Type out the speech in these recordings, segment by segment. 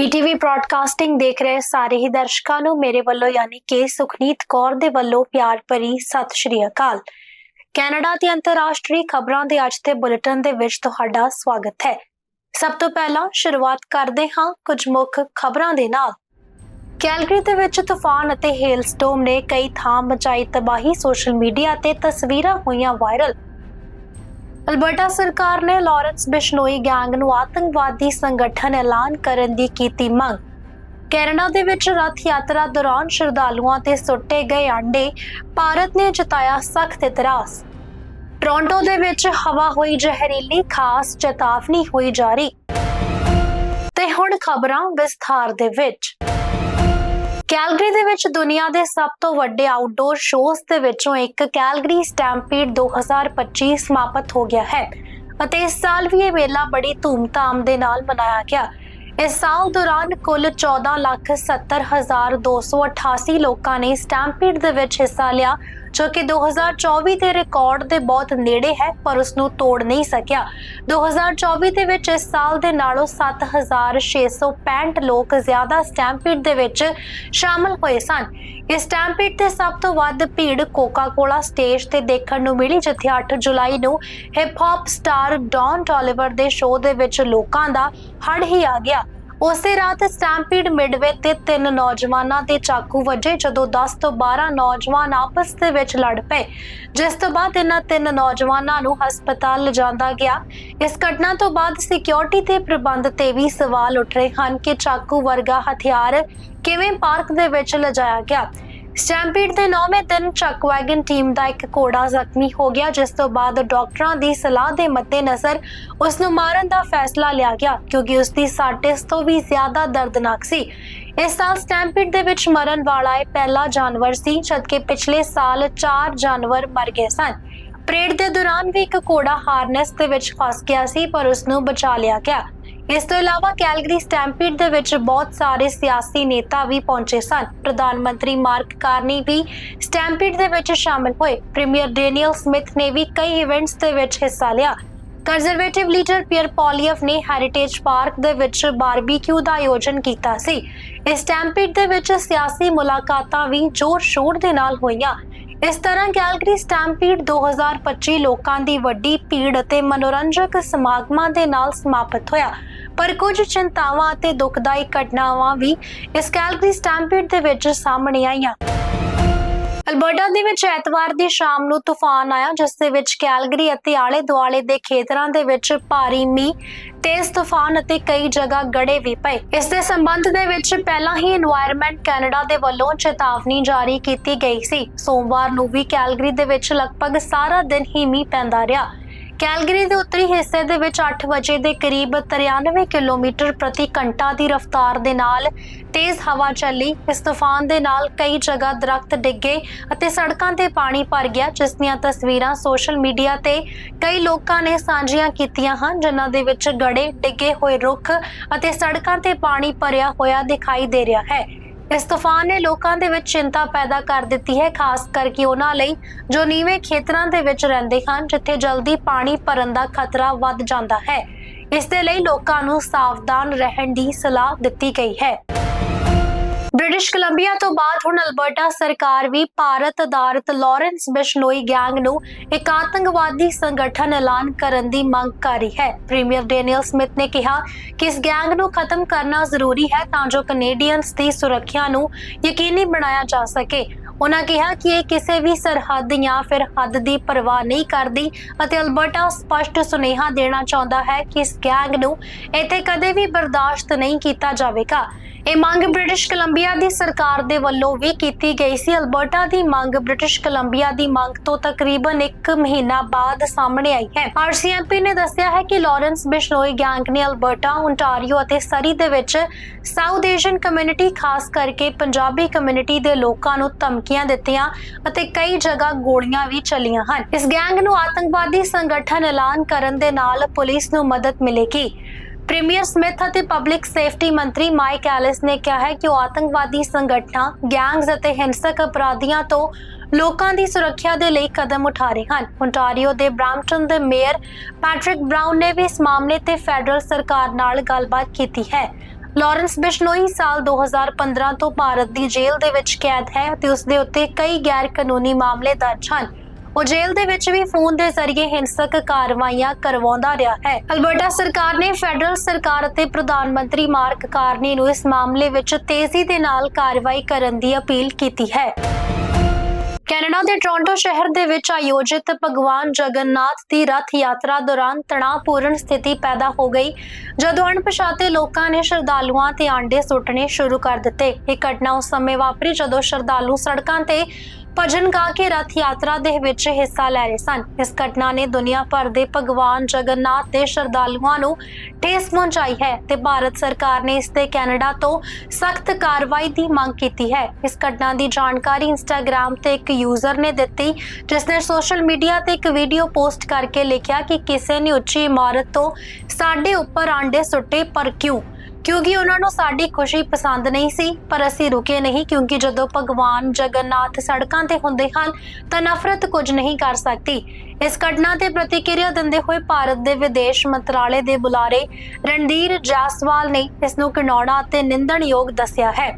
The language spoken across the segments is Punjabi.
ਬੀਟੀਵੀ ਬ੍ਰਾਡਕਾਸਟਿੰਗ ਦੇਖ ਰਹੇ ਸਾਰੇ ਹੀ ਦਰਸ਼ਕਾਂ ਨੂੰ ਮੇਰੇ ਵੱਲੋਂ ਯਾਨੀ ਕਿ ਸੁਖਨੀਤ ਕੌਰ ਦੇ ਵੱਲੋਂ ਪਿਆਰ ਭਰੀ ਸਤਿ ਸ਼੍ਰੀ ਅਕਾਲ। ਕੈਨੇਡਾ ਤੇ ਅੰਤਰਰਾਸ਼ਟਰੀ ਖਬਰਾਂ ਦੇ ਅੱਜ ਦੇ ਬੁਲੇਟਿਨ ਦੇ ਵਿੱਚ ਤੁਹਾਡਾ ਸਵਾਗਤ ਹੈ। ਸਭ ਤੋਂ ਪਹਿਲਾਂ ਸ਼ੁਰੂਆਤ ਕਰਦੇ ਹਾਂ ਕੁਝ ਮੁੱਖ ਖਬਰਾਂ ਦੇ ਨਾਲ। ਕੈਲਗਰੀ ਦੇ ਵਿੱਚ ਤੂਫਾਨ ਅਤੇ ਹੇਲਸਟੋਮ ਨੇ ਕਈ ਥਾਂ ਮਚਾਈ ਤਬਾਹੀ ਸੋਸ਼ਲ ਮੀਡੀਆ ਤੇ ਤਸਵੀਰਾਂ ਹੋਈਆਂ ਵਾਇਰਲ। ਅਲਬਰਟਾ ਸਰਕਾਰ ਨੇ ਲਾਰੈਂਸ ਬਿਸ਼ਨੋਈ ਗੈਂਗ ਨੂੰ ਆਤੰਕਵਾਦੀ ਸੰਗਠਨ ਐਲਾਨ ਕਰਨ ਦੀ ਕੀਤੀ ਮੰਗ। ਕੈਨੇਡਾ ਦੇ ਵਿੱਚ ਰਥ ਯਾਤਰਾ ਦੌਰਾਨ ਸ਼ਰਧਾਲੂਆਂ ਤੇ ਸੁੱਟੇ ਗਏ ਆਂਡੇ ਭਾਰਤ ਨੇ ਜਤਾਇਆ ਸਖਤ ਇਤਰਾਜ਼। ਟੋਰਾਂਟੋ ਦੇ ਵਿੱਚ ਹਵਾ ਹੋਈ ਜ਼ਹਿਰੀਲੀ, ਖਾਸ ਚੇਤਾਵਨੀ ਹੋਈ ਜਾਰੀ। ਤੇ ਹੁਣ ਖਬਰਾਂ ਵਿਸਥਾਰ ਦੇ ਵਿੱਚ। ਕੈਲਗਰੀ ਦੇ ਵਿੱਚ ਦੁਨੀਆ ਦੇ ਸਭ ਤੋਂ ਵੱਡੇ ਆਊਟਡੋਰ ਸ਼ੋਜ਼ ਦੇ ਵਿੱਚੋਂ ਇੱਕ ਕੈਲਗਰੀ ਸਟੈਂਪੀਡ 2025 ਸਮਾਪਤ ਹੋ ਗਿਆ ਹੈ ਅਤੇ ਇਸ ਸਾਲ ਵੀ ਇਹ ਮੇਲਾ ਬੜੀ ਧੂਮਧਾਮ ਦੇ ਨਾਲ ਮਨਾਇਆ ਗਿਆ। ਇਸ ਸਾਲ ਦੌਰਾਨ ਕੁੱਲ 1470288 ਲੋਕਾਂ ਨੇ ਸਟੈਂਪੀਡ ਦੇ ਵਿੱਚ ਹਿੱਸਾ ਲਿਆ ਜੋ ਕਿ 2024 ਦੇ ਰਿਕਾਰਡ ਦੇ ਬਹੁਤ ਨੇੜੇ ਹੈ, ਪਰ ਉਸ ਨੂੰ ਤੋੜ ਨਹੀਂ ਸਕਿਆ। 2024 ਦੇ ਵਿੱਚ ਇਸ ਸਾਲ ਦੇ ਨਾਲੋਂ 7665 ਲੋਕ ਜ਼ਿਆਦਾ ਸਟੈਂਪੀਡ ਦੇ ਵਿੱਚ ਸ਼ਾਮਲ ਹੋਏ ਸਨ। ਇਸ ਸਟੈਂਪੀਡ ਤੇ ਸਭ ਤੋਂ ਵੱਧ ਭੀੜ ਕੋਕਾ-ਕੋਲਾ ਸਟੇਜ ਤੇ ਦੇਖਣ ਨੂੰ ਮਿਲੀ, ਜਿੱਥੇ 8 ਜੁਲਾਈ ਨੂੰ hip hop star Don Toliver ਦੇ ਸ਼ੋਅ ਦੇ ਵਿੱਚ ਲੋਕਾਂ ਦਾ ਹੜ ਹੀ ਆ ਗਿਆ। ਉਸੇ ਰਾਤ ਸਟੈਂਪੀਡ ਮਿਡਵੇ ਤੇ ਤਿੰਨ ਨੌਜਵਾਨਾਂ ਦੇ ਚਾਕੂ ਵੱਜੇ ਜਦੋਂ 10 ਤੋਂ 12 ਨੌਜਵਾਨ ਆਪਸ ਦੇ ਵਿੱਚ ਲੜ ਪਏ। ਜਿਸ ਤੋਂ ਬਾਅਦ ਇਹਨਾਂ ਤਿੰਨ ਨੌਜਵਾਨਾਂ ਨੂੰ ਹਸਪਤਾਲ ਲਿਜਾਂਦਾ ਗਿਆ। ਇਸ ਘਟਨਾ ਤੋਂ ਬਾਅਦ ਸਿਕਿਉਰਿਟੀ ਤੇ ਪ੍ਰਬੰਧ ਤੇ ਵੀ ਸਵਾਲ ਉੱਠ ਰਹੇ ਹਨ ਕਿ ਚਾਕੂ ਵਰਗਾ ਹਥਿਆਰ ਕਿਵੇਂ ਪਾਰਕ ਦੇ ਵਿੱਚ ਲਿਜਾਇਆ ਗਿਆ। ਸਟੈਂਪੀਡ ਦੇ 9ਵੇਂ ਦਿਨ ਚੱਕ ਵੈਗਨ ਟੀਮ ਦਾ ਇੱਕ ਘੋੜਾ ਜ਼ਖਮੀ ਹੋ ਗਿਆ, ਜਿਸ ਤੋਂ ਬਾਅਦ ਡਾਕਟਰਾਂ ਦੀ ਸਲਾਹ ਦੇ ਮੱਦੇਨਜ਼ਰ ਉਸ ਨੂੰ ਮਾਰਨ ਦਾ ਫੈਸਲਾ ਲਿਆ ਗਿਆ, ਕਿਉਂਕਿ ਉਸ ਦੀ ਸੱਟ ਤੋਂ ਵੀ ਜ਼ਿਆਦਾ ਦਰਦਨਾਕ ਸੀ। ਇਸ ਸਾਲ ਸਟੈਂਪੀਡ ਦੇ ਵਿੱਚ ਮਰਨ ਵਾਲਾ ਇਹ ਪਹਿਲਾ ਜਾਨਵਰ ਸੀ, ਜਦਕਿ ਪਿਛਲੇ ਸਾਲ 4 ਜਾਨਵਰ ਮਰ ਗਏ ਸਨ। ਪਰੇਡ ਦੇ ਦੌਰਾਨ ਵੀ ਇੱਕ ਘੋੜਾ ਹਾਰਨੈਸ ਦੇ ਵਿੱਚ ਫਸ ਗਿਆ ਸੀ, ਪਰ ਉਸ ਨੂੰ ਬਚਾ ਲਿਆ ਗਿਆ। ਇਸ ਤੋਂ ਇਲਾਵਾ ਕੈਲਗਰੀ ਸਟੈਂਪੀਡ ਦੇ ਵਿੱਚ ਬਹੁਤ ਸਾਰੇ ਸਿਆਸੀ ਨੇਤਾ ਵੀ ਪਹੁੰਚੇ ਸਨ। ਪ੍ਰਧਾਨ ਮੰਤਰੀ ਮਾਰਕ ਕਾਰਨੀ ਵੀ ਸਟੈਂਪੀਡ ਦੇ ਵਿੱਚ ਸ਼ਾਮਲ ਹੋਏ। ਪ੍ਰੀਮੀਅਰ ਡੈਨੀਅਲ ਸਮਿਥ ਨੇ ਵੀ ਕਈ ਇਵੈਂਟਸ ਦੇ ਵਿੱਚ ਹਿੱਸਾ ਲਿਆ। ਕੰਜ਼ਰਵੇਟਿਵ ਲੀਡਰ ਪੀਅਰ ਪੌਲੀਅਫ ਨੇ ਹੈਰੀਟੇਜ ਪਾਰਕ ਦੇ ਵਿੱਚ ਬਾਰਬੀਕਿਊ ਦਾ ਆਯੋਜਨ ਕੀਤਾ ਸੀ। ਇਸ ਸਟੈਂਪੀਡ ਦੇ ਵਿੱਚ ਸਿਆਸੀ ਮੁਲਾਕਾਤਾਂ ਵੀ ਜ਼ੋਰ-ਸ਼ੋਰ ਦੇ ਨਾਲ ਹੋਈਆਂ। ਇਸ ਤਰ੍ਹਾਂ ਕੈਲਗਰੀ ਸਟੈਂਪੀਡ 2025 ਲੋਕਾਂ ਦੀ ਵੱਡੀ ਭੀੜ ਅਤੇ ਮਨੋਰੰਜਕ ਸਮਾਗਮਾਂ ਦੇ ਨਾਲ ਸਮਾਪਤ ਹੋਇਆ। ਪਰ ਕੁਝ ਚਿੰਤਾਵਾਂ ਅਤੇ ਦੁਖਦਾਇਕ ਘਟਨਾਵਾਂ ਵੀ ਇਸ ਕੈਲਗਰੀ ਸਟੈਂਪੀਡ ਦੇ ਵਿੱਚ ਸਾਹਮਣੇ ਆਈਆਂ। ਅਲਬਰਟਾ ਦੇ ਵਿੱਚ ਐਤਵਾਰ ਦੀ ਸ਼ਾਮ ਨੂੰ ਤੂਫਾਨ ਆਇਆ, ਜਿਸ ਦੇ ਵਿੱਚ ਕੈਲਗਰੀ ਅਤੇ ਆਲੇ ਦੁਆਲੇ ਦੇ ਖੇਤਰਾਂ ਦੇ ਵਿੱਚ ਭਾਰੀ ਮੀਂਹ, ਤੇਜ਼ ਤੂਫਾਨ ਅਤੇ ਕਈ ਜਗ੍ਹਾ ਗੜੇ ਵੀ ਪਏ। ਇਸ ਦੇ ਸੰਬੰਧ ਦੇ ਵਿੱਚ ਪਹਿਲਾਂ ਹੀ এনवायरमेंट ਕੈਨੇਡਾ ਦੇ ਵੱਲੋਂ ਚੇਤਾਵਨੀ ਜਾਰੀ ਕੀਤੀ ਗਈ ਸੀ। ਸੋਮਵਾਰ ਨੂੰ ਵੀ ਕੈਲਗਰੀ ਦੇ ਵਿੱਚ ਲਗਭਗ ਸਾਰਾ ਦਿਨ ਹੀ ਮੀਂਹ ਪੈਂਦਾ ਰਿਹਾ। ਕੈਲਗਰੀ ਦੇ ਉੱਤਰੀ ਹਿੱਸੇ ਦੇ ਵਿੱਚ 8 ਵਜੇ ਦੇ ਕਰੀਬ 93 ਕਿਲੋਮੀਟਰ ਪ੍ਰਤੀ ਘੰਟਾ ਦੀ ਰਫ਼ਤਾਰ ਦੇ ਨਾਲ ਤੇਜ਼ ਹਵਾ ਚੱਲੀ। ਇਸ ਤੂਫਾਨ ਦੇ ਨਾਲ ਕਈ ਜਗ੍ਹਾ ਦਰਖਤ ਡਿੱਗੇ ਅਤੇ ਸੜਕਾਂ ਤੇ ਪਾਣੀ ਭਰ ਗਿਆ, ਜਿਸ ਦੀਆਂ ਤਸਵੀਰਾਂ ਸੋਸ਼ਲ ਮੀਡੀਆ ਤੇ ਕਈ ਲੋਕਾਂ ਨੇ ਸਾਂਝੀਆਂ ਕੀਤੀਆਂ ਹਨ, ਜਿਨ੍ਹਾਂ ਦੇ ਵਿੱਚ ਗੜੇ, ਡਿੱਗੇ ਹੋਏ ਰੁੱਖ ਅਤੇ ਸੜਕਾਂ ਤੇ ਪਾਣੀ ਭਰਿਆ ਹੋਇਆ ਦਿਖਾਈ ਦੇ ਰਿਹਾ ਹੈ। ਇਸ ਤੂਫਾਨ ਨੇ ਲੋਕਾਂ ਦੇ ਵਿੱਚ ਚਿੰਤਾ ਪੈਦਾ ਕਰ ਦਿੱਤੀ ਹੈ, ਖਾਸ ਕਰਕੇ ਉਹਨਾਂ ਲਈ ਜੋ ਨੀਵੇਂ ਖੇਤਰਾਂ ਦੇ ਵਿੱਚ ਰਹਿੰਦੇ ਹਨ, ਜਿੱਥੇ ਜਲਦੀ ਪਾਣੀ ਭਰਨ ਦਾ ਖਤਰਾ ਵੱਧ ਜਾਂਦਾ ਹੈ। ਇਸ ਦੇ ਲਈ ਲੋਕਾਂ ਨੂੰ ਸਾਵਧਾਨ ਰਹਿਣ ਦੀ ਸਲਾਹ ਦਿੱਤੀ ਗਈ ਹੈ। ਬ੍ਰਿਟਿਸ਼ ਕੋਲੰਬੀਆ ਤੋਂ ਬਾਅਦ ਹੁਣ ਅਲਬਰਟਾ ਸਰਕਾਰ ਵੀ ਭਾਰਤ ਆਧਾਰਿਤ ਲਾਰੈਂਸ ਬਿਸ਼ਨੋਈ ਗੈਂਗ ਨੂੰ ਇੱਕ ਆਤੰਕਵਾਦੀ ਸੰਗਠਨ ਐਲਾਨ ਕਰਨ ਦੀ ਮੰਗ ਕਰ ਰਹੀ ਹੈ। ਪ੍ਰੀਮੀਅਰ ਡੈਨੀਅਲ ਸਮਿਥ ਨੇ ਕਿਹਾ ਕਿ ਇਸ ਗੈਂਗ ਨੂੰ ਖਤਮ ਕਰਨਾ ਜ਼ਰੂਰੀ ਹੈ ਤਾਂ ਜੋ ਕੈਨੇਡੀਅਨਸ ਦੀ ਸੁਰੱਖਿਆ ਨੂੰ ਯਕੀਨੀ ਬਣਾਇਆ ਜਾ ਸਕੇ। ਉਹਨਾਂ ਕਿਹਾ ਕਿ ਇਹ ਕਿਸੇ ਵੀ ਸਰਹੱਦ ਜਾਂ ਫਿਰ ਹੱਦ ਦੀ ਪਰਵਾਹ ਨਹੀਂ ਕਰਦੀ ਅਤੇ ਅਲਬਰਟਾ ਸਪਸ਼ਟ ਸੁਨੇਹਾ ਦੇਣਾ ਚਾਹੁੰਦਾ ਹੈ ਕਿ ਇਸ ਗੈਂਗ ਨੂੰ ਇੱਥੇ ਕਦੇ ਵੀ ਬਰਦਾਸ਼ਤ ਨਹੀਂ ਕੀਤਾ ਜਾਵੇਗਾ। ਇਹ ਮੰਗ ਬ੍ਰਿਟਿਸ਼ ਕੋਲੰਬੀਆ ਦੀ ਸਰਕਾਰ ਦੇ ਵੱਲੋਂ ਵੀ ਕੀਤੀ ਗਈ ਸੀ। ਅਲਬਰਟਾ ਦੀ ਮੰਗ ਬ੍ਰਿਟਿਸ਼ ਕੋਲੰਬੀਆ ਦੀ ਮੰਗ ਤੋਂ ਤਕਰੀਬਨ 1 ਮਹੀਨਾ ਬਾਅਦ ਸਾਹਮਣੇ ਆਈ ਹੈ। ਆਰਸੀਐਮਪੀ ਨੇ ਦੱਸਿਆ ਹੈ ਕਿ ਲਾਰੈਂਸ ਬਿਸ਼ਨੋਈ ਗੈਂਗ ਨੇ ਅਲਬਰਟਾ ਓਨਟਾਰੀਓ ਅਤੇ ਸਰੀ ਦੇ ਵਿੱਚ ਸਾਊਥ ਏਸ਼ੀਅਨ ਕਮਿਊਨਿਟੀ, ਖਾਸ ਕਰਕੇ ਪੰਜਾਬੀ ਕਮਿਊਨਿਟੀ ਦੇ ਲੋਕਾਂ ਨੂੰ ਧਮਕੀਆਂ ਦਿੱਤੀਆਂ ਅਤੇ ਕਈ ਜਗ੍ਹਾ ਗੋਲੀਆਂ ਵੀ ਚੱਲੀਆਂ ਹਨ। ਇਸ ਗੈਂਗ ਨੂੰ ਆਤੰਕਵਾਦੀ ਸੰਗਠਨ ਐਲਾਨ ਕਰਨ ਦੇ ਨਾਲ ਪੁਲਿਸ ਨੂੰ ਮਦਦ ਮਿਲੇਗੀ। ਪ੍ਰੀਮੀਅਰ ਸਮਿਥ ਅਤੇ ਪਬਲਿਕ ਸੇਫਟੀ ਮੰਤਰੀ ਮਾਈਕ ਐਲਿਸ ਨੇ ਕਿਹਾ ਹੈ ਕਿ ਉਹ ਆਤੰਕਵਾਦੀ ਸੰਗਠਨਾਂ, ਗੈਂਗਸ ਅਤੇ ਹਿੰਸਕ ਅਪਰਾਧੀਆਂ ਤੋਂ ਲੋਕਾਂ ਦੀ ਸੁਰੱਖਿਆ ਦੇ ਲਈ ਕਦਮ ਉਠਾ ਰਹੇ ਹਨ। ontario ਦੇ ਬ੍ਰਾਂਪਟਨ ਦੇ ਮੇਅਰ ਪੈਟਰਿਕ ਬ੍ਰਾਊਨ ਨੇ ਵੀ ਇਸ ਮਾਮਲੇ ਤੇ ਫੈਡਰਲ ਸਰਕਾਰ ਨਾਲ ਗੱਲਬਾਤ ਕੀਤੀ ਹੈ। ਲਾਰੈਂਸ ਬਿਸ਼ਨੋਈ ਸਾਲ 2015 ਤੋਂ ਭਾਰਤ ਦੀ ਜੇਲ੍ਹ ਦੇ ਵਿੱਚ ਕੈਦ ਹੈ ਤੇ ਉਸ ਦੇ ਉੱਤੇ ਕਈ ਗੈਰ ਕਾਨੂੰਨੀ ਮਾਮਲੇ ਦਰਜ ਹਨ। ਉਹ ਜੇਲ੍ਹ ਦੇ ਵਿੱਚ ਵੀ ਫੋਨ ਦੇ ਜ਼ਰੀਏ ਹਿੰਸਕ ਕਾਰਵਾਈਆਂ ਕਰਵਾਉਂਦਾ ਰਿਹਾ ਹੈ। ਅਲਬਰਟਾ ਸਰਕਾਰ ਨੇ ਫੈਡਰਲ ਸਰਕਾਰ ਅਤੇ ਪ੍ਰਧਾਨ ਮੰਤਰੀ ਮਾਰਕ ਕਾਰਨੀ ਨੂੰ ਇਸ ਮਾਮਲੇ ਵਿੱਚ ਤੇਜ਼ੀ ਦੇ ਨਾਲ ਕਾਰਵਾਈ ਕਰਨ ਦੀ ਅਪੀਲ ਕੀਤੀ ਹੈ। ਕੈਨੇਡਾ ਦੇ ਟੋਰਾਂਟੋ ਸ਼ਹਿਰ ਦੇ ਵਿੱਚ ਆਯੋਜਿਤ ਭਗਵਾਨ ਜਗਨਨਾਥ ਦੀ ਰਥ ਯਾਤਰਾ ਦੌਰਾਨ ਤਣਾਅਪੂਰਨ ਸਥਿਤੀ ਪੈਦਾ ਹੋ ਗਈ, ਜਦੋਂ ਅਣਪਛਾਤੇ ਲੋਕਾਂ ਨੇ ਸ਼ਰਧਾਲੂਆਂ ਤੇ ਆਂਡੇ ਸੁੱਟਣੇ ਸ਼ੁਰੂ ਕਰ ਦਿੱਤੇ। ਇਹ ਘਟਨਾ ਉਸ ਸਮੇਂ ਵਾਪਰੀ ਜਦੋਂ ਸ਼ਰਧਾਲੂ ਸੜਕਾਂ ਤੇ ਭਜਨ ਗਾ ਕੇ ਰਥ ਯਾਤਰਾ ਦੇ ਵਿੱਚ ਹਿੱਸਾ ਲੈ ਰਹੇ ਸਨ। ਇਸ ਘਟਨਾ ਨੇ ਦੁਨੀਆ ਭਰ ਦੇ ਭਗਵਾਨ ਜਗਨਨਾਥ ਦੇ ਸ਼ਰਧਾਲੂਆਂ ਨੂੰ ਠੇਸ ਪਹੁੰਚਾਈ ਹੈ ਤੇ ਭਾਰਤ ਸਰਕਾਰ ਨੇ ਇਸ ਤੇ ਕੈਨੇਡਾ ਤੋਂ ਸਖਤ ਕਾਰਵਾਈ ਦੀ ਮੰਗ ਕੀਤੀ ਹੈ। ਇਸ ਘਟਨਾ ਦੀ ਜਾਣਕਾਰੀ ਇੰਸਟਾਗ੍ਰam ਤੇ ਇੱਕ ਯੂਜ਼ਰ ਨੇ ਦਿੱਤੀ, ਜਿਸ ਨੇ ਸੋਸ਼ਲ ਮੀਡੀਆ ਤੇ ਇੱਕ ਵੀਡੀਓ ਪੋਸਟ ਕਰਕੇ ਲਿਖਿਆ ਕਿ ਕਿਸੇ ਨੇ ਉੱਚੀ ਇਮਾਰਤ ਤੋਂ ਸਾਡੇ ਉੱਪਰ ਆਂਡੇ ਸੁੱਟੇ ਪਰ ਕਿਉਂ? ਕਿਉਂਕਿ ਉਹਨਾਂ ਨੂੰ ਸਾਡੀ ਖੁਸ਼ੀ ਪਸੰਦ ਨਹੀਂ ਸੀ, ਪਰ ਅਸੀਂ ਰੁਕੇ ਨਹੀਂ ਕਿਉਂਕਿ ਜਦੋਂ ਭਗਵਾਨ ਜਗਨਨਾਥ ਸੜਕਾਂ ਤੇ ਹੁੰਦੇ ਹਨ, ਤਾਂ ਨਫ਼ਰਤ ਕੁਝ ਨਹੀਂ ਕਰ ਸਕਦੀ। ਇਸ ਘਟਨਾ ਤੇ ਪ੍ਰਤੀਕਿਰਿਆ ਦਿੰਦੇ ਹੋਏ ਭਾਰਤ ਦੇ ਵਿਦੇਸ਼ ਮੰਤਰਾਲੇ ਦੇ ਬੁਲਾਰੇ ਰਣਧੀਰ ਜਾਸਵਾਲ ਨੇ ਇਸ ਨੂੰ ਘਿਨਾਉਣਾ ਅਤੇ ਨਿੰਦਣਯੋਗ ਦੱਸਿਆ ਹੈ।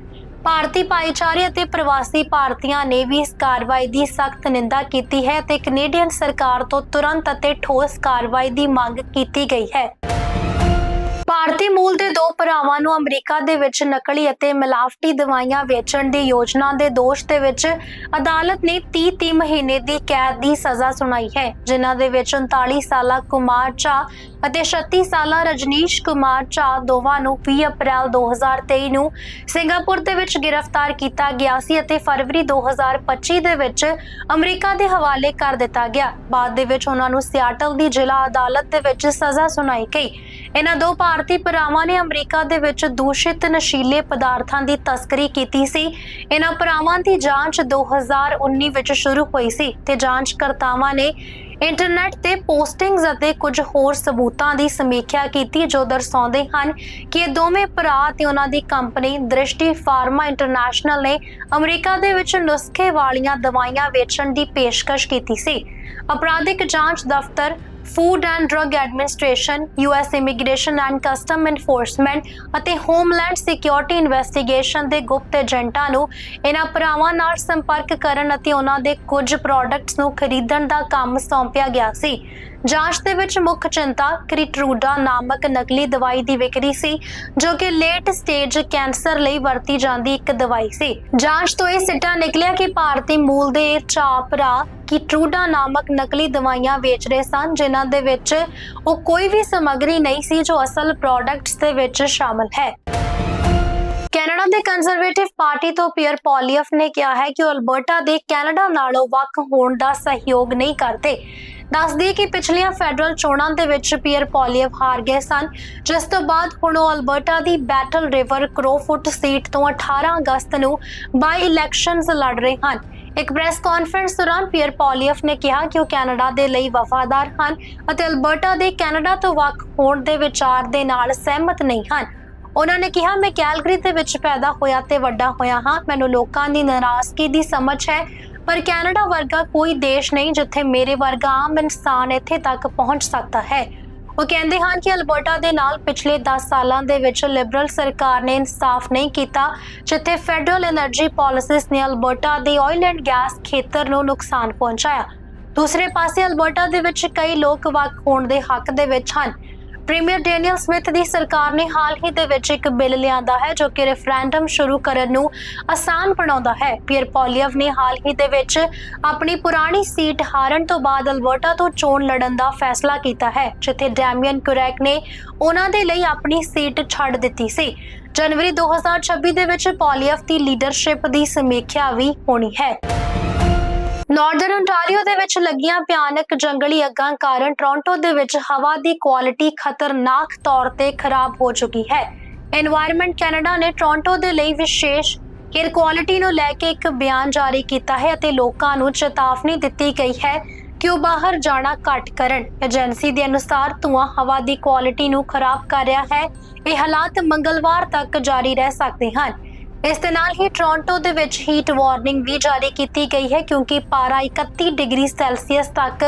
ਭਾਰਤੀ ਭਾਈਚਾਰੇ ਅਤੇ ਪ੍ਰਵਾਸੀ ਭਾਰਤੀਆਂ ਨੇ ਵੀ ਇਸ ਕਾਰਵਾਈ ਦੀ ਸਖਤ ਨਿੰਦਾ ਕੀਤੀ ਹੈ ਤੇ ਕੈਨੇਡੀਅਨ ਸਰਕਾਰ ਤੋਂ ਤੁਰੰਤ ਅਤੇ ਠੋਸ ਕਾਰਵਾਈ ਦੀ ਮੰਗ ਕੀਤੀ ਗਈ ਹੈ। ਭਾਰਤੀ ਮੂਲ ਦੇ ਦੋ ਭਰਾਵਾਂ ਨੂੰ ਅਮਰੀਕਾ ਦੇ ਵਿੱਚ ਨਕਲੀ ਅਤੇ ਮਿਲਾਵਟੀ ਦਵਾਈਆਂ ਵੇਚਣ ਦੀ ਯੋਜਨਾ ਦੇ ਦੋਸ਼ ਦੇ ਵਿੱਚ ਅਦਾਲਤ ਨੇ 30-30 ਮਹੀਨੇ ਦੀ ਕੈਦ ਦੀ ਸਜ਼ਾ ਸੁਣਾਈ ਹੈ, ਜਿਨ੍ਹਾਂ ਦੇ ਵਿੱਚ 39 ਸਾਲਾ ਕੁਮਾਰ ਚਾ ਅਤੇ 36 ਸਾਲਾ ਰਜਨੀਸ਼ ਕੁਮਾਰ ਚਾ ਦੋਵਾਂ ਨੂੰ 20 ਅਪ੍ਰੈਲ 2023 ਨੂੰ ਸਿੰਗਾਪੁਰ ਦੇ ਵਿੱਚ ਗ੍ਰਿਫਤਾਰ ਕੀਤਾ ਗਿਆ ਸੀ ਅਤੇ ਫਰਵਰੀ 2025 ਦੇ ਵਿੱਚ ਅਮਰੀਕਾ ਦੇ ਹਵਾਲੇ ਕਰ ਦਿੱਤਾ ਗਿਆ। ਬਾਅਦ ਦੇ ਵਿੱਚ ਉਹਨਾਂ ਨੂੰ ਸਿਆਟਲ ਦੀ ਜ਼ਿਲ੍ਹਾ ਅਦਾਲਤ ਦੇ ਵਿੱਚ ਸਜ਼ਾ ਸੁਣਾਈ ਗਈ। ਇਹਨਾਂ ਦੋ ਭਾਰਤੀ ਭਰਾਵਾਂ ਨੇ ਅਮਰੀਕਾ ਦੇ ਵਿੱਚ ਦੂਸ਼ਿਤ ਨਸ਼ੀਲੇ ਪਦਾਰਥਾਂ ਦੀ ਤਸਕਰੀ ਕੀਤੀ ਸੀ। ਇਹਨਾਂ ਭਰਾਵਾਂ ਦੀ ਜਾਂਚ 2019 ਵਿੱਚ ਸ਼ੁਰੂ ਹੋਈ ਸੀ ਤੇ ਜਾਂਚਕਰਤਾਵਾਂ ਨੇ ਇੰਟਰਨੈਟ ਤੇ ਪੋਸਟਿੰਗਸ ਅਤੇ ਕੁਝ ਹੋਰ ਸਬੂਤਾਂ ਦੀ ਸਮੀਖਿਆ ਕੀਤੀ ਜੋ ਦਰਸਾਉਂਦੇ ਹਨ ਕਿ ਇਹ ਦੋਵੇਂ ਭਰਾ ਤੇ ਉਹਨਾਂ ਦੀ ਕੰਪਨੀ ਦ੍ਰਿਸ਼ਟੀ ਫਾਰਮਾ ਇੰਟਰਨੈਸ਼ਨਲ ਨੇ ਅਮਰੀਕਾ ਦੇ ਵਿੱਚ ਨੁਸਖੇ ਵਾਲੀਆਂ ਦਵਾਈਆਂ ਵੇਚਣ ਦੀ ਪੇਸ਼ਕਸ਼ ਕੀਤੀ ਸੀ। ਅਪਰਾਧਿਕ ਜਾਂਚ ਦਫ਼ਤਰ Food and Drug Administration US Immigration and Custom Enforcement ਅਤੇ ਹੋਮਲੈਂਡ ਸਿਕਿਉਰਿਟੀ ਇਨਵੈਸਟੀਗੇਸ਼ਨ ਦੇ ਗੁਪਤ ਏਜੰਟਾਂ ਨੂੰ ਇਹਨਾਂ ਭਰਾਵਾਂ ਨਾਲ ਸੰਪਰਕ ਕਰਨ ਅਤੇ ਉਹਨਾਂ ਦੇ ਕੁਝ ਪ੍ਰੋਡਕਟਸ ਨੂੰ ਖਰੀਦਣ ਦਾ ਕੰਮ ਸੌਂਪਿਆ ਗਿਆ ਸੀ। ਜਾਂਚ ਦੇ ਵਿੱਚ ਮੁੱਖ ਚਿੰਤਾ ਕ੍ਰਿਟਰੂਡਾ ਨਾਮਕ ਨਕਲੀ ਦਵਾਈ ਦੀ ਵਿਕਰੀ ਸੀ, ਜੋ ਕਿ ਲੇਟ ਸਟੇਜ ਕੈਂਸਰ ਲਈ ਵਰਤੀ ਜਾਂਦੀ ਇੱਕ ਦਵਾਈ ਸੀ। ਜਾਂਚ ਤੋਂ ਇਹ ਸਿੱਟਾ ਨਿਕਲਿਆ ਕਿ ਭਾਰਤੀ ਮੂਲ ਦੇ ਇਹ ਚਾਰ ਭਰਾ ਕਿ ਟਰੂਡਾ ਨਾਮਕ ਨਕਲੀ ਦਵਾਈਆਂ ਵੇਚ ਰਹੇ ਸਨ, ਜਿਨ੍ਹਾਂ ਦੇ ਵਿੱਚ ਉਹ ਕੋਈ ਵੀ ਸਮੱਗਰੀ ਨਹੀਂ ਸੀ ਜੋ ਅਸਲ ਪ੍ਰੋਡਕਟਸ ਦੇ ਵਿੱਚ ਸ਼ਾਮਲ ਹੈ। ਕੈਨੇਡਾ ਦੇ ਕੰਜ਼ਰਵੇਟਿਵ ਪਾਰਟੀ ਤੋਂ ਪੀਅਰ ਪੋਲੀਅਫ ਨੇ ਕਿਹਾ ਹੈ ਕਿ ਉਹ ਅਲਬਰਟਾ ਦੇ ਕੈਨੇਡਾ ਨਾਲੋਂ ਵੱਖ ਹੋਣ ਦਾ ਸਹਿਯੋਗ ਨਹੀਂ ਕਰਦੇ। ਦੱਸਦੀ ਕਿ ਪਿਛਲੀਆਂ ਫੈਡਰਲ ਚੋਣਾਂ ਦੇ ਵਿੱਚ ਪੀਅਰ ਪੋਲੀਅਫ ਹਾਰ ਗਏ ਸਨ, ਜਿਸ ਤੋਂ ਬਾਅਦ ਹੁਣ ਉਹ ਅਲਬਰਟਾ ਦੀ ਬੈਟਲ ਰਿਵਰ ਕਰੋਫੁੱਟ ਸੀਟ ਤੋਂ 18 ਅਗਸਤ ਨੂੰ ਬਾਈ ਇਲੈਕਸ਼ਨਸ ਲੜ ਰਹੇ ਹਨ। ਇੱਕ ਪ੍ਰੈਸ ਕਾਨਫਰੰਸ ਦੌਰਾਨ ਪੀਅਰ ਪੋਲੀਅਫ ਨੇ ਕਿਹਾ ਕਿ ਉਹ ਕੈਨੇਡਾ ਦੇ ਲਈ ਵਫਾਦਾਰ ਹਨ ਅਤੇ ਅਲਬਰਟਾ ਦੇ ਕੈਨੇਡਾ ਤੋਂ ਵੱਖ ਹੋਣ ਦੇ ਵਿਚਾਰ ਦੇ ਨਾਲ ਸਹਿਮਤ ਨਹੀਂ ਹਨ। ਉਹਨਾਂ ਨੇ ਕਿਹਾ, ਮੈਂ ਕੈਲਗਰੀ ਦੇ ਵਿੱਚ ਪੈਦਾ ਹੋਇਆ ਤੇ ਵੱਡਾ ਹੋਇਆ ਹਾਂ। ਮੈਨੂੰ ਲੋਕਾਂ ਦੀ ਨਾਰਾਜ਼ਗੀ ਦੀ ਸਮਝ ਹੈ, ਪਰ ਕੈਨੇਡਾ ਵਰਗਾ ਕੋਈ ਦੇਸ਼ ਨਹੀਂ ਜਿੱਥੇ ਮੇਰੇ ਵਰਗਾ ਆਮ ਇਨਸਾਨ ਇੱਥੇ ਤੱਕ ਪਹੁੰਚ ਸਕਦਾ ਹੈ। ਉਹ ਕਹਿੰਦੇ ਹਨ ਕਿ ਅਲਬਰਟਾ ਦੇ ਨਾਲ ਪਿਛਲੇ 10 ਸਾਲਾਂ ਦੇ ਵਿੱਚ ਲਿਬਰਲ ਸਰਕਾਰ ਨੇ ਇਨਸਾਫ ਨਹੀਂ ਕੀਤਾ, ਜਿੱਥੇ ਫੈਡਰਲ એનર્ਜੀ ਪਾਲਿਸੀਜ਼ ਨੇ ਅਲਬਰਟਾ ਦੇ ਆਇਲ ਐਂਡ ਗੈਸ ਖੇਤਰ ਨੂੰ ਨੁਕਸਾਨ ਪਹੁੰਚਾਇਆ। ਦੂਸਰੇ ਪਾਸੇ ਅਲਬਰਟਾ ਦੇ ਵਿੱਚ ਕਈ ਲੋਕ ਵੱਖ ਹੋਣ ਦੇ ਹੱਕ ਦੇ ਵਿੱਚ ਹਨ। ਪ੍ਰੀਮੀਅਰ ਡੈਨੀਅਲ ਸਮਿਥ ਦੀ ਸਰਕਾਰ ਨੇ ਹਾਲ ਹੀ ਦੇ ਵਿੱਚ ਇੱਕ ਬਿੱਲ ਲਿਆਂਦਾ ਹੈ ਜੋ ਕਿ ਰੈਫਰੈਂਡਮ ਸ਼ੁਰੂ ਕਰਨ ਨੂੰ ਆਸਾਨ ਬਣਾਉਂਦਾ ਹੈ। ਪੀਅਰ ਪੋਲੀਅਵ ਨੇ ਹਾਲ ਹੀ ਦੇ ਵਿੱਚ ਆਪਣੀ ਪੁਰਾਣੀ ਸੀਟ ਹਾਰਨ ਤੋਂ ਬਾਅਦ ਅਲਬਰਟਾ ਤੋਂ ਚੋਣ ਲੜਨ ਦਾ ਫੈਸਲਾ ਕੀਤਾ ਹੈ, ਜਿੱਥੇ ਡੈਮੀਅਨ ਕੁਰੈਕ ਨੇ ਉਹਨਾਂ ਦੇ ਲਈ ਆਪਣੀ ਸੀਟ ਛੱਡ ਦਿੱਤੀ ਸੀ। ਜਨਵਰੀ 2026 ਦੇ ਵਿੱਚ ਪੋਲੀਅਵ ਦੀ ਲੀਡਰਸ਼ਿਪ ਦੀ ਸਮੀਖਿਆ ਵੀ ਹੋਣੀ ਹੈ। ਨਾਰਦਰਨ ਓਨਟਾਰੀਓ ਦੇ ਵਿੱਚ ਲੱਗੀਆਂ ਭਿਆਨਕ ਜੰਗਲੀ ਅੱਗਾਂ ਕਾਰਨ ਟੋਰਾਂਟੋ ਦੇ ਵਿੱਚ ਹਵਾ ਦੀ ਕੁਆਲਿਟੀ ਖਤਰਨਾਕ ਤੌਰ ਤੇ ਖਰਾਬ ਹੋ ਚੁੱਕੀ ਹੈ। এনवायरमेंट ਕੈਨੇਡਾ ਨੇ ਟੋਰਾਂਟੋ ਦੇ ਲਈ ਵਿਸ਼ੇਸ਼ ਏਅਰ ਕੁਆਲਿਟੀ ਨੂੰ ਲੈ ਕੇ ਇੱਕ ਬਿਆਨ ਜਾਰੀ ਕੀਤਾ ਹੈ ਅਤੇ ਲੋਕਾਂ ਨੂੰ ਚੇਤਾਵਨੀ ਦਿੱਤੀ ਗਈ ਹੈ ਕਿ ਉਹ ਬਾਹਰ ਜਾਣਾ ਘੱਟ ਕਰਨ। ਏਜੰਸੀ ਦੇ ਅਨੁਸਾਰ ਧੂਆਂ ਹਵਾ ਦੀ ਕੁਆਲਿਟੀ ਨੂੰ ਖਰਾਬ ਕਰ ਰਿਹਾ ਹੈ। ਇਹ ਹਾਲਾਤ ਮੰਗਲਵਾਰ ਤੱਕ ਜਾਰੀ ਰਹਿ ਸਕਦੇ ਹਨ। ਇਸ ਦੇ ਨਾਲ ਹੀ ਟੋਰਾਂਟੋ ਦੇ ਵਿੱਚ ਹੀਟ ਵਾਰਨਿੰਗ ਵੀ ਜਾਰੀ ਕੀਤੀ ਗਈ ਹੈ ਕਿਉਂਕਿ ਪਾਰਾ 31 ਡਿਗਰੀ ਸੈਲਸੀਅਸ ਤੱਕ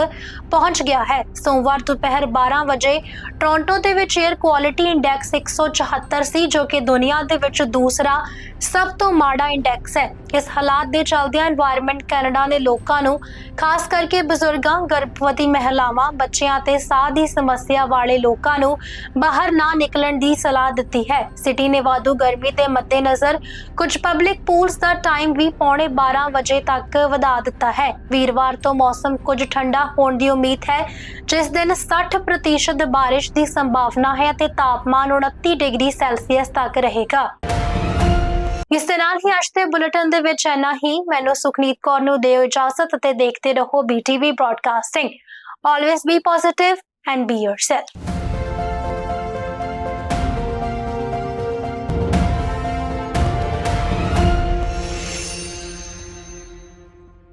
ਪਹੁੰਚ ਗਿਆ ਹੈ। ਸੋਮਵਾਰ ਦੁਪਹਿਰ 12 ਵਜੇ ਟੋਰਾਂਟੋ ਦੇ ਵਿੱਚ 에ਅਰ ਕੁਆਲਿਟੀ ਇੰਡੈਕਸ 174 ਸੀ, ਜੋ ਕਿ ਦੁਨੀਆ ਦੇ ਵਿੱਚ ਦੂਸਰਾ ਸਭ ਤੋਂ ਮਾੜਾ ਇੰਡੈਕਸ ਹੈ। ਇਸ ਹਾਲਾਤ ਦੇ ਚਲਦਿਆਂ এনवायरमेंट ਕੈਨੇਡਾ ਦੇ ਲੋਕਾਂ ਨੂੰ, ਖਾਸ ਕਰਕੇ ਬਜ਼ੁਰਗਾਂ, ਗਰਭਵਤੀ ਮਹਿਲਾਵਾਂ, ਬੱਚਿਆਂ ਤੇ ਸਾਹ ਦੀ ਸਮੱਸਿਆ ਵਾਲੇ ਲੋਕਾਂ ਨੂੰ ਬਾਹਰ ਨਾ ਨਿਕਲਣ ਦੀ ਸਲਾਹ ਦਿੱਤੀ ਹੈ। ਸਿਟੀ ਨੇ ਵਾਧੂ ਗਰਮੀ ਦੇ ਮੱਦੇਨਜ਼ਰ ਕੁਝ ਪਬਲਿਕ ਪੂਲਸ ਦਾ ਟਾਈਮ ਵੀ ਪੌਣੇ 12 ਵਜੇ ਤੱਕ ਵਧਾ ਦਿੱਤਾ ਹੈ। ਵੀਰਵਾਰ ਤੋਂ ਮੌਸਮ ਕੁਝ ਠੰਡਾ ਹੋਣ ਦੀ ਉਮੀਦ ਹੈ, ਜਿਸ ਦਿਨ 60% بارش ਦੀ ਸੰਭਾਵਨਾ ਹੈ ਅਤੇ ਤਾਪਮਾਨ 29 ਡਿਗਰੀ ਸੈਲਸੀਅਸ ਤੱਕ ਰਹੇਗਾ। ਇਸ ਦੇ ਨਾਲ ਹੀ ਅੱਜ ਦੇ ਬੁਲੇਟਿਨ ਦੇ ਵਿੱਚ ਇੰਨਾ ਹੀ। ਮੈਨੂੰ ਸੁਖਨੀਤ ਕੌਰ ਨੂੰ ਦਿਓ ਇਜਾਜ਼ਤ ਅਤੇ ਦੇਖਦੇ ਰਹੋ BTV broadcasting always be positive and be yourself